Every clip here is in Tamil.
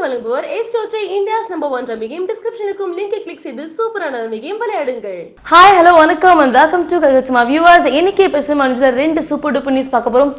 உங்களுக்கு வழங்குவோர் ace Chaudhry India's number one rummy game டிஸ்கிரிப்ஷனுக்கும் லிங்கை கிளிக் செய்து சூப்பரான ரம்மி கேம் விளையாடுங்கள். ஹாய் ஹலோ வணக்கம் அண்ட் வெல்கம் டு ககத்மா வியூவர்ஸ் இன்னைக்கு பேசும் மனுஷன் ரெண்டு சூப்பர் டூப்பர் நியூஸ் பார்க்க போறோம்.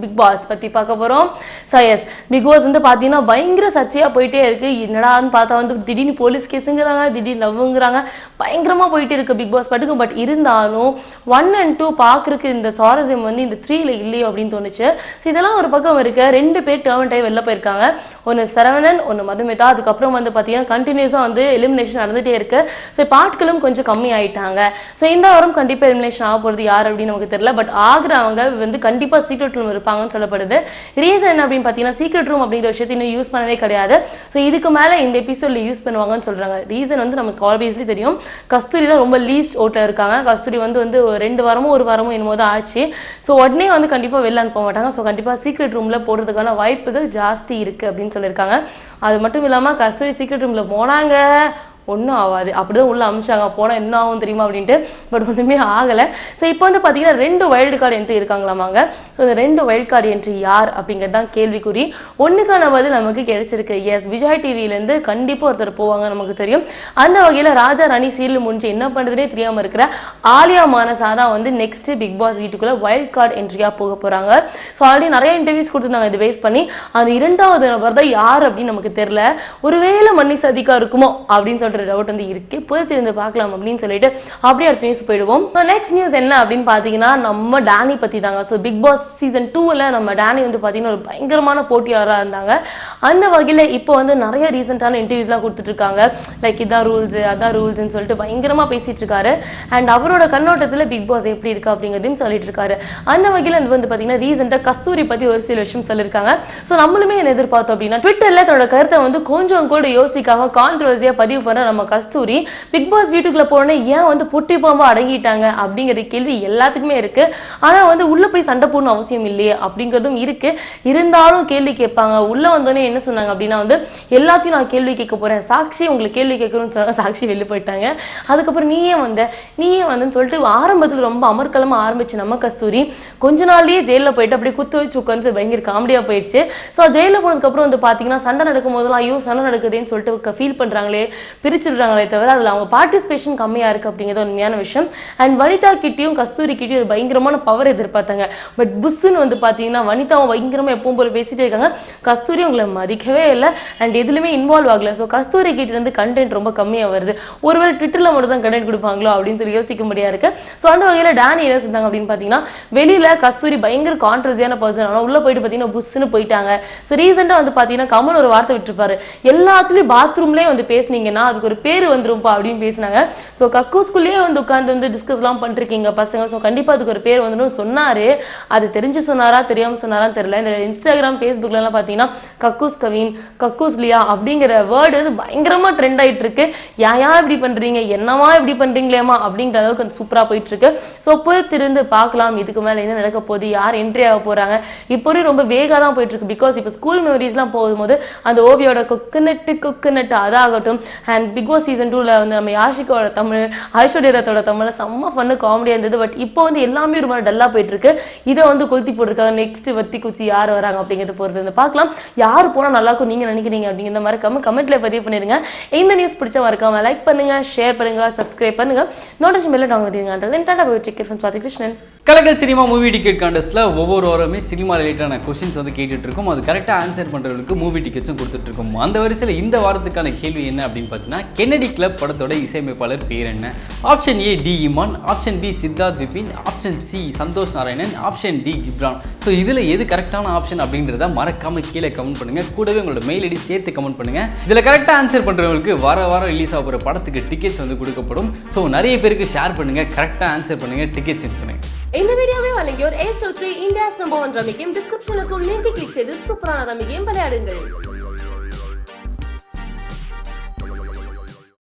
பிக் பாஸ் பற்றி பார்க்க போகிறோம் ஸோ எஸ் பிக் பாஸ் வந்து பார்த்தீங்கன்னா பயங்கர சர்ச்சையாக போயிட்டே இருக்கு. என்னடான்னு பார்த்தா வந்து திடீர்னு போலீஸ் கேஸுங்கிறாங்க திடீர்னு லவ்வுங்கிறாங்க. பயங்கரமாக போயிட்டே இருக்கு பிக் பாஸ் பட்டுக்கும் பட் இருந்தாலும் ஒன் அண்ட் டூ பார்க்குறக்கு இந்த சுவாரஸ்யம் வந்து இந்த த்ரீல இல்லையோ அப்படின்னு தோணுச்சு. ஸோ இதெல்லாம் ஒரு பக்கம் இருக்க. ரெண்டு பேர் டேர்ன் டைம் வெளில போயிருக்காங்க. ஒன்று சரவணன் ஒன்று மதுமிதா. அதுக்கப்புறம் வந்து பார்த்தீங்கன்னா கண்டினியூஸாக வந்து எலிமினேஷன் நடந்துகிட்டே இருக்கு. ஸோ பாட்களும் கொஞ்சம் கம்மி ஆயிட்டாங்க ஸோ இந்த வாரம் கண்டிப்பாக எலிமினேஷன் ஆக போகிறது யார் அப்படின்னு நமக்கு தெரியல. பட் ஆகிறவங்க வந்து கண்டிப்பாக சீக்ரெட் கொடுப்பாங்கன்னு சொல்லப்படுது. ரீசன் என்ன அப்படின்னு பார்த்தீங்கன்னா சீக்ரெட் ரூம் அப்படிங்கிற விஷயத்தை இன்னும் யூஸ் பண்ணவே கிடையாது. ஸோ இதுக்கு மேலே இந்த எபிசோடில் யூஸ் பண்ணுவாங்கன்னு சொல்கிறாங்க ரீசன் வந்து நமக்கு ஆல்வேஸ்லி தெரியும். கஸ்தூரி தான் ரொம்ப லீஸ்ட் ஓட்டில் இருக்காங்க. கஸ்தூரி வந்து வந்து ஒரு ரெண்டு வாரமும் ஒரு வாரமும் என்னமோ தான் ஆச்சு. ஸோ உடனே வந்து கண்டிப்பாக வெளில அனுப்ப மாட்டாங்க. ஸோ கண்டிப்பாக சீக்ரெட் ரூமில் போடுறதுக்கான வாய்ப்புகள் ஜாஸ்தி இருக்குது அப்படின்னு சொல்லியிருக்காங்க. அது மட்டும் இல்லாமல் கஸ்தூரி சீக்ரெட் ரூமில் போனாங்க. ஒன்றும் ஆகாது அப்படி தான் உள்ளே அமிச்சாங்க போனால் என்ன ஆகும் தெரியுமா அப்படின்ட்டு பட் ஒன்றுமே ஆகலை. ஸோ இப்போ வந்து பார்த்தீங்கன்னா ரெண்டு வைல்டு கார்டு என்ட்ரி இருக்காங்களாமாங்க. ஸோ இந்த ரெண்டு வைல்டு கார்டு என்ட்ரி யார் அப்படிங்கிறது தான் கேள்விக்குறி. ஒன்றுக்கான பதில் நமக்கு கிடைச்சிருக்கு. எஸ் விஜய் டிவிலேருந்து கண்டிப்பாக ஒருத்தர் போவாங்க நமக்கு தெரியும். அந்த வகையில் ராஜா ராணி சீரியல் முடிஞ்சு என்ன பண்ணுறதுனே தெரியாமல் இருக்கிற ஆலியா மானசா தான் வந்து நெக்ஸ்ட் பிக் பாஸ் வீட்டுக்குள்ளே வைல்ட் கார்டு என்ட்ரியாக போக போகிறாங்க ஸோ ஆல்ரெடி நிறைய இன்டர்வியூஸ் கொடுத்துருந்தாங்க இது பேஸ் பண்ணி. அந்த இரண்டாவது நபர் தான் யார் அப்படின்னு நமக்கு தெரியல. ஒருவேளை மன்னி சதிக்கா இருக்குமோ அப்படின்னு சொல்லிட்டு டவுட் வந்து இருக்கு. பொறுத்து இருந்து பார்க்கலாம் அப்படின்னு சொல்லிட்டு அப்படியே அடுத்த நியூஸ் போயிடுவோம். ஸோ நெக்ஸ்ட் நியூஸ் என்ன அப்படின்னு பார்த்தீங்கன்னா நம்ம டேனி பற்றி தாங்க ஸோ பிக் பாஸ் சீசன் டூவில் நம்ம டேனி வந்து பார்த்தீங்கன்னா ஒரு பயங்கரமான போட்டியாளராக இருந்தாங்க. அந்த வகையில் இப்போ வந்து நிறைய ரீசெண்டான இன்டர்வியூஸ்லாம் கொடுத்துட்ருக்காங்க லைக் இதான் ரூல்ஸு அதான் ரூல்ஸுன்னு சொல்லிட்டு பயங்கரமாக பேசிகிட்டு இருக்காரு. அண்ட் அவரோட கண்ணோட்டத்தில் பிக் பாஸ் எப்படி இருக்கு அப்படிங்கிறதையும் சொல்லிட்டு இருக்காரு. அந்த வகையில் வந்து வந்து பார்த்தீங்கன்னா ரீசெண்டாக கஸ்தூரி பற்றி ஒரு சில விஷயம் சொல்லியிருக்காங்க ஸோ நம்மளுமே என்ன எதிர்பார்த்தோம் அப்படின்னா ட்விட்டரில் தன்னோட கருத்தை வந்து கொஞ்சம் கூட யோசிக்காம கான்ட்ரவர்சியாக பதிவு பண்ண நம்ம கஸ்தூரி பிக் பாஸ் வீட்டுக்குள்ள போனே ஏன் வந்து புட்டி பாம்பு அடங்கிட்டாங்க? அப்படிங்கிற கேள்வி எல்லாத்துக்குமே இருக்கு. ஆனா வந்து உள்ள போய் சண்டை போடணும் அவசியம் இல்லையே அப்படிங்கிறதும் இருக்கு. இருந்தாலும் கேள்வி கேட்பாங்க. உள்ள வந்தோடனே என்ன சொன்னாங்க அப்படின்னா வந்து எல்லாத்தையும் நான் கேள்வி கேட்க போறேன். சாட்சி உங்களுக்கு கேள்வி கேட்கணும்னு சொன்னாங்க. சாட்சி வெளில போயிட்டாங்க. அதுக்கப்புறம் நீயே வந்த? நீயே வந்தேன்னு வந்தன்னு சொல்லிட்டு ஆரம்பத்தில் ரொம்ப அமர்க்கலமா ஆரம்பிச்சு நம்ம கஸ்தூரி கொஞ்ச நாள்லயே ஜெயிலில் போயிட்டு அப்படியே குத்து வச்சு உட்காந்து பயங்கர காமெடியா போயிடுச்சு ஸோ ஜெயிலில் போனதுக்கப்புறம் வந்து பார்த்தீங்கன்னா சண்டை நடக்கும் போதெல்லாம் ஐயோ சண்டை நடக்குதுன்னு சொல்லிட்டு ஃபீல் பண்றாங்களே பிரிச்சிடுறாங்களே தவிர அதில் அவங்க பார்ட்டிசிபேஷன் கம்மியாக இருக்குது அப்படிங்கிறது உண்மையான விஷயம். அண்ட் வனிதா கிட்டேயும் கஸ்தூரி கிட்டேயும் ஒரு பயங்கரமான பவர் எதிர்பார்த்தாங்க. பட் புஷ்ஷுன்னு வந்து பார்த்தீங்கன்னா வனிதாவும் பயங்கரமாக எப்பவும் போல பேசிட்டே இருக்காங்க. கஸ்தூரி உங்களை மதிக்கவே இல்லை. அண்ட் எதுலையுமே இன்வால்வ் ஆகல. ஸோ கஸ்தூரி கிட்ட இருந்து கண்டென்ட் ரொம்ப கம்மியாக வருது. ஒருவேளை ட்விட்டரில் மட்டும் தான் கண்டென்ட் கொடுப்பாங்களோ அப்படின்னு சொல்லி யோசிக்க முடியா இருக்கு. ஸோ அந்த வகையில் டேனி என்ன சொன்னாங்க அப்படின்னு பார்த்தீங்கன்னா வெளியில் கஸ்தூரி பயங்கர கான்ட்ரவர்சியான பர்சன் ஆனால் உள்ளே போயிட்டு பார்த்தீங்கன்னா புஷ்ஷுன்னு போயிட்டாங்க. ஸோ ரீசெண்டாக வந்து பார்த்தீங்கன்னா கமல் ஒரு வார்த்தை விட்டுருப்பாரு. எல்லாத்துலேயும் பாத்ரூம்லேயே வந்து பேசுனீங்கன்னா அதுக்கு ஒரு பேர் வந்துரும்ப்பா. அப்படின்னு பேசினாங்க. ஸோ கக்கூஸ்குள்ளேயே வந்து உட்காந்து வந்து டிஸ்கஸ்லாம் பண்ணிருக்கீங்க பசங்க. ஸோ கண்டிப்பாக அதுக்கு ஒரு பேர் வந்துன்னு சொன்னாரு. அது தெரிஞ்சு சொன்னாரா தெரியாமல் சொன்னாரான்னு தெரியல. இந்த இன்ஸ்டாகிராம் ஃபேஸ்புக்லலாம் பார்த்தீங்கன்னா கக்கூஸ் கவின் கக்கூஸ் லியா அப்படிங்கிற வேர்டு வந்து பயங்கரமாக ட்ரெண்ட் ஆகிட்டு இருக்கு ஏன் இப்படி பண்றீங்க? என்னவா இப்படி பண்ணுறீங்களேம்மா அப்படிங்கிற அளவுக்கு அந்த சூப்பராக போயிட்டு இருக்கு ஸோ பொறுத்திருந்து பார்க்கலாம். இதுக்கு மேலே என்ன நடக்க போகுது? யார் என்ட்ரி ஆக போறாங்க? இப்போ வரையும் ரொம்ப வேகா தான் போயிட்டுருக்கு. பிகாஸ் இப்போ ஸ்கூல் மெமரிஸ்லாம் போகும்போது அந்த ஓவியோட கொக்குநட்டு கொக்குநட்டு அதாகட்டும் அண்ட் பிக் பாஸ் சீசன் டூவில் வந்து நம்ம யாஷிகாவோட தமிழ் ஐஸ்வர்யா ராத்தோட தமிழ் செம்ம ஃபன்னு காமெடியாக இருந்தது. பட் இப்போ வந்து எல்லாமே ஒரு மாதிரி டல்லாக போயிட்டு இருக்கு இதை வந்து கொளுத்தி போட்டிருக்காங்க. நெக்ஸ்ட் வத்தி குச்சி யார் வராங்க அப்படிங்கிறத பொறுத்து வந்து பார்க்கலாம். யார் போனால் நல்லா இருக்கும் நீங்கள் நினைக்கிறீங்க அப்படிங்கிற மாதிரி கமெண்ட்ல பதிவு பண்ணிருங்க. இந்த நியூஸ் பிடிச்சா மறக்காம லைக் பண்ணுங்க ஷேர் பண்ணுங்க சப்ஸ்கிரைப் பண்ணுங்க. நோட்டிஃபிகேஷன் பெல்ல டவுன் பண்ணிடுங்க டாடா போய் check Krishnan. Cinema movie ticket கான்டெஸ்ட்டில் ஒவ்வொரு வாரமே சினிமா ரிலேட்டடான கொஸ்டின்ஸ் வந்து கேட்டுட்டு இருக்கோம். அது கரெக்டாக ஆன்சர் பண்ணுறவங்களுக்கு மூவி டிக்கெட்ஸும் கொடுத்துட்டு இருக்கும். அந்த வரிசையில் இந்த வாரத்துக்கான கேள்வி என்ன அப்படின்னு பார்த்தீங்கன்னா கென்னடி கிளப் படத்தோட இசையமைப்பாளர் பேர் என்ன? Option A D Imman option B Siddharth Vipin option C Santhosh Narayanan option D Ghibran so இதில் எது கரெக்டான ஆப்ஷன் அப்படின்றத மறக்காம கீழே கமெண்ட் பண்ணுங்க. கூடவே உங்களோட மெயில் ஐடி சேர்த்து கமெண்ட் பண்ணுங்க. இதில் கரெக்டாக ஆன்சர் பண்ணுறவங்களுக்கு வார வாரம் ரிலீஸ் ஆகிற படத்துக்கு டிக்கெட்ஸ் வந்து கொடுக்கப்படும். ஸோ நிறைய பேருக்கு ஷேர் பண்ணுங்க. கரெக்டாக ஆன்சர் பண்ணுங்க. டிக்கெட்ஸ் வின் பண்ணுங்க. இந்த வீடியோவை வழங்கியோர் Ace three India's number one ரமிக்கையும் டிஸ்கிரிப்ஷனுக்கும் கிளிக் செய்து சூப்பரான ரமிக்கையும் விளையாடுங்கள்.